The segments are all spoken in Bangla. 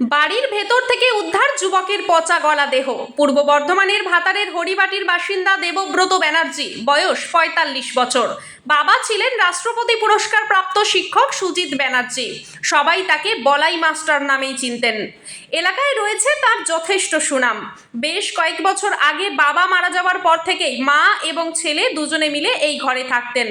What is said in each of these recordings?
বাড়ির ভেতর থেকে উদ্ধার যুবকের পচা গলা দেহ। পূর্ব বর্ধমানের ভাতারের হরিবাটির বাসিন্দা দেবব্রত ব্যানার্জি, বয়স পঁয়তাল্লিশ বছর। বাবা ছিলেন রাষ্ট্রপতি পুরস্কার প্রাপ্ত শিক্ষক সুজিত ব্যানার্জি। সবাই তাকে বলাই মাস্টার নামেই চিনতেন। এলাকায় রয়েছে তার যথেষ্ট সুনাম। বেশ কয়েক বছর আগে বাবা মারা যাওয়ার পর থেকেই মা এবং ছেলে দুজনে মিলে এই ঘরে থাকতেন।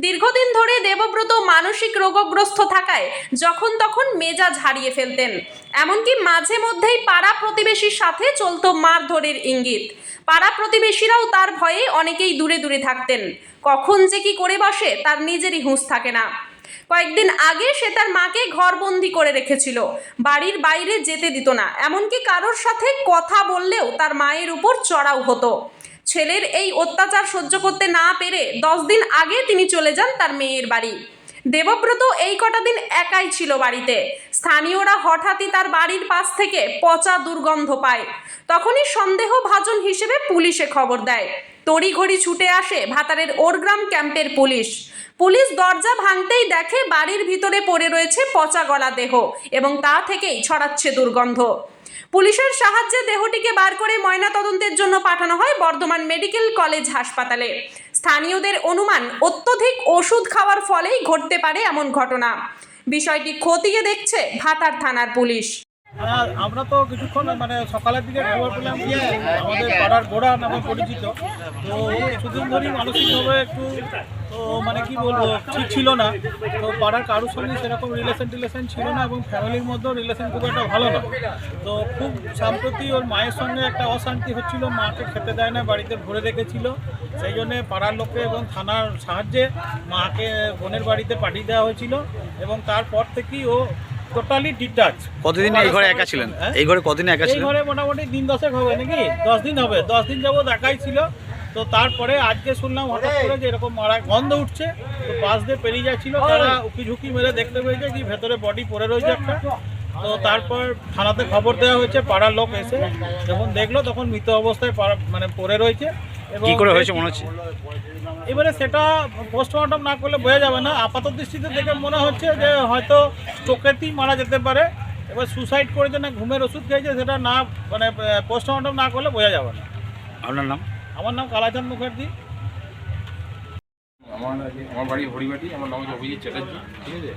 দীর্ঘদিন ধরে দেবব্রত মানসিক রোগগ্রস্ত থাকায় যখন তখন মেজাজ হারিয়ে ফেলতেন। এমনকি মাঝে মধ্যেই পাড়া প্রতিবেশীর সাথে চলতো মারধরের ইঙ্গিত। পাড়া প্রতিবেশীরাও তার ভয়ে অনেকেই দূরে দূরে থাকতেন। কখন যে কি করে বসে, তার নিজেরই হুঁশ থাকে না। কয়েকদিন আগে সে তার মাকে ঘরবন্দি করে রেখেছিল। বাড়ির বাইরে যেতে দিত না। এমনকি কারোর সাথে কথা বললেও তার মায়ের উপর চড়াও হতো। ছেলের এই অত্যাচার সহ্য করতে না পেরে দশ দিন আগে তিনি চলে যান তার মেয়ের বাড়ি। দেবব্রত এই কটা দিন একাই ছিল বাড়িতে। স্থানীয়রা হঠাৎই তার বাড়ির পাশ থেকে পচা দুর্গন্ধ পায়। তখনই সন্দেহভাজন হিসেবে পুলিশে খবর দেয়। তড়িঘড়ি ছুটে আসে ভাতারের ওরগ্রাম ক্যাম্পের পুলিশ। পুলিশ দরজা ভাঙতেই দেখে বাড়ির ভিতরে পড়ে রয়েছে পচা গলা দেহ এবং তা থেকেই ছড়াচ্ছে দুর্গন্ধ। পুলিশের সাহায্যে দেহটিকে বার করে ময়নাতদন্তের জন্য পাঠানো হয় বর্ধমান মেডিকেল কলেজ হাসপাতালে। স্থানীয়দের অনুমান অত্যধিক ওষুধ খাওয়ার ফলেই ঘটতে পারে এমন ঘটনা। বিষয়টি খতিয়ে দেখছে ভাতার থানার পুলিশ। হ্যাঁ, আমরা তো কিছুক্ষণ মানে সকালের দিকে খবর পেলাম যে আমাদের পাড়ার গোড়া নামে পরিচিত। তো কিছুদিন ধরেই মানসিকভাবে একটু তো মানে কি বলব ঠিক ছিল না। তো পাড়ার কারোর সঙ্গে সেরকম রিলেশন টিলেশন ছিল না এবং ফ্যামিলির মধ্যেও রিলেশন খুব একটা ভালো না। তো খুব সাম্প্রতি ওর মায়ের সঙ্গে একটা অশান্তি হচ্ছিল মাকে খেতে দেয় না বাড়িতে ভরে রেখেছিল। সেই জন্যে পাড়ার লোককে এবং থানার সাহায্যে মাকে বোনের বাড়িতে পাঠিয়ে দেওয়া হয়েছিল এবং তারপর থেকেই ও টোটালি ডিটাচ কতদিন এই ঘরে একা ছিলেন? হ্যাঁ? এই ঘরে কতদিন একা এই ছিলেন? ঘরে মোটামুটি দিন দশেক হবে নাকি? দশ দিন হবে। দশ দিন যাবত একাই ছিল। তো তারপরে আজকে শুনলাম হঠাৎ করে যে এরকম মারা গন্ধ উঠছে। তো পাশ দিয়ে পেরিয়ে যাচ্ছিল। তারা উকি ঝুঁকি মেরে দেখতে পেয়েছে কি ভেতরে বডি পড়ে রয়েছে একটা। তো তারপর থানাতে খবর দেওয়া হয়েছে পাড়ার লোক এসে যখন দেখল তখন মৃত অবস্থায় মানে পড়ে রয়েছে। কি করে হয়েছে মনে হচ্ছে? এবারে সেটা পোস্টমর্টম না করলে বোঝা যাবে না। আপাত দৃষ্টিতে দেখে মনে হচ্ছে যে হয়তো স্ট্রোকেতেই মারা যেতে পারে। এবার সুসাইড করেছে না ঘুমের ওষুধ খেয়েছে সেটা না মানে পোস্টমর্টম না করলে বোঝা যাবে না। আপনার নাম? আমার নাম কালাচাঁদ মুখার্জি। আমার আমার বাড়ি হরিবাটি আমার নাম হচ্ছে অভিজিৎ চ্যাটার্জি ঠিক আছে?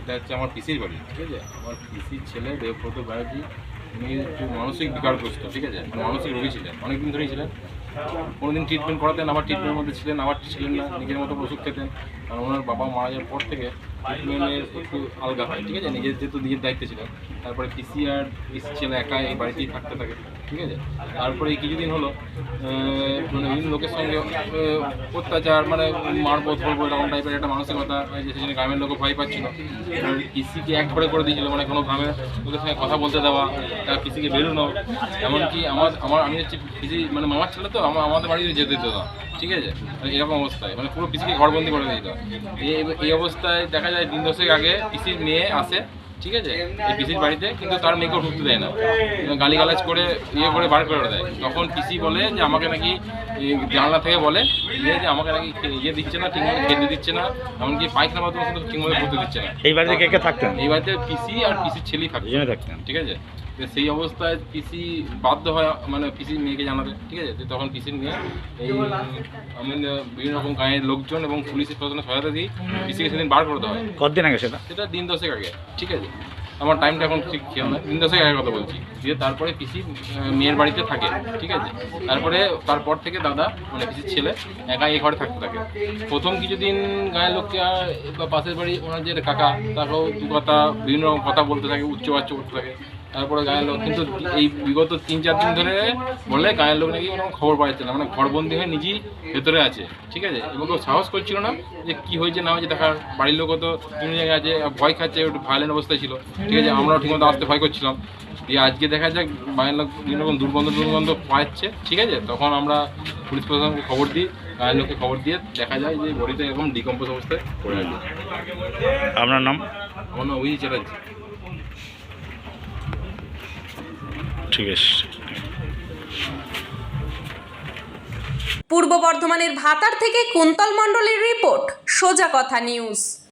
এটা হচ্ছে আমার পিসির বাড়ি ঠিক আছে? আমার পিসির ছেলে দেবব্রত ব্যানার্জি উনি একটু মানসিক বিকারগ্রস্ত ঠিক আছে? মানে মানসিক রোগী ছিলেন অনেকদিন ধরেই ছিলেন। কোনোদিন ট্রিটমেন্ট করাতেন আবার ট্রিটমেন্টের মধ্যে ছিলেন আবার ছিলেন না নিজের মতো ওষুধ খেতেন কারণ ওনার বাবা মারা যাওয়ার পর থেকে ট্রিটমেন্টের একটু আলগা হয়, ঠিক আছে? নিজের যেহেতু নিজের দায়িত্বে ছিলেন। তারপরে পিসি আর পিসি ছেলে একা এই বাড়িতেই থাকতে থাকে, ঠিক আছে? তারপরে কিছুদিন হলো মানে বিভিন্ন লোকের সঙ্গে অত্যাচার মানে মারবো ধরবো এরকম টাইপের একটা মানসিকতা সেজন্য গ্রামের লোকও ভয় পাচ্ছিল। পিসিকে এক ঘরে করে দিয়েছিল মানে কোনো গ্রামের লোকের সঙ্গে কথা বলতে দেওয়া, তার পিসিকে বেরোনো, এমনকি আমার আমার, আমি হচ্ছে পিসি মানে মামার ছেলে তো, আমার, আমাদের বাড়িতে যেতে দিত না ঠিক আছে? মানে এরকম অবস্থায়। মানে পুরো পিসিকে ঘরবন্দি করে দিত এই এই অবস্থায় দেখা যায় দিন দশেক আগে পিসির মেয়ে আসে ঠিক আছে? এই পিসির বাড়িতে কিন্তু তার মেয়েকেও ঢুকতে দেয় না। গালি গালাজ করে ইয়ে করে বার করে দেয়। তখন পিসি বলে যে আমাকে নাকি জানলা থেকে বলে যে যে আমাকে নাকি ইয়ে দিচ্ছে না ঠিকমতো খেতে দিচ্ছে না এমনকি পায়খানা বাথরুম শুধু ঠিকমতো করতে দিচ্ছে না। এই বাড়িতে কে কে থাকতেন? এই বাড়িতে পিসি আর পিসির ছেলেই থাকে দুজনে থাকতেন। ঠিক আছে? তো সেই অবস্থায় পিসি বাধ্য হয় মানে পিসির মেয়েকে জানাতে। ঠিক আছে? তো তখন পিসির মেয়ে এই আমি বিভিন্ন রকম গাঁয়ের লোকজন এবং পুলিশের প্রশাসনের সহায়তা দিয়ে পিসিকে সেদিন বার করে দেওয়া হয়। কতদিন আগে সেটা? সেটা দিন দশেক আগে। ঠিক আছে? আমার টাইমটা এখন ঠিক খেয়াল না। তিন দশেক আগের কথা বলছি দিয়ে তারপরে পিসি মেয়ের বাড়িতে থাকে, ঠিক আছে? তারপরে তারপর থেকে দাদা মানে পিসির ছেলে, একা এই ঘরে থাকতে থাকে। প্রথম কিছুদিন গায়ের লোককে বা পাশের বাড়ি ওনার যে কাকা, তাকেও দু কথা, বিভিন্ন রকম কথা বলতে থাকে, উচ্চ বাচ্চ করতে থাকে। তারপরে গায়ের লোক কিন্তু এই বিগত তিন চার দিন ধরে বললে গায়ের লোক নাকি কোনো খবর পাচ্ছে না মানে ঘরবন্দি হয়ে নিজেই ভেতরে আছে ঠিক আছে? এবং কেউ সাহস করছিল না যে কি হয়েছে না হয়েছে দেখার বাড়ির লোকও তো বিভিন্ন জায়গায় আছে ভয় খাচ্ছে একটু ভায়োলেন্ট অবস্থায় ছিল ঠিক আছে? আমরাও ঠিকমতো আসতে ভয় করছিলাম। দিয়ে আজকে দেখা যাক বাড়ির লোক বিভিন্ন রকম দুর্গন্ধ দুর্গন্ধ পাচ্ছে ঠিক আছে? তখন আমরা পুলিশ প্রশাসনকে খবর দিই গায়ের লোককে খবর দিয়ে দেখা যায় যে বডিতে এরকম ডিকম্পোজ অবস্থায় পড়ে আছে। আপনার নাম? আমার নাম অভিজিৎ চ্যাটার্জি। ঠিক আছে। পূর্ব বর্ধমানের ভাতার থেকে কুন্তল মণ্ডলের রিপোর্ট সোজা কথা নিউজ।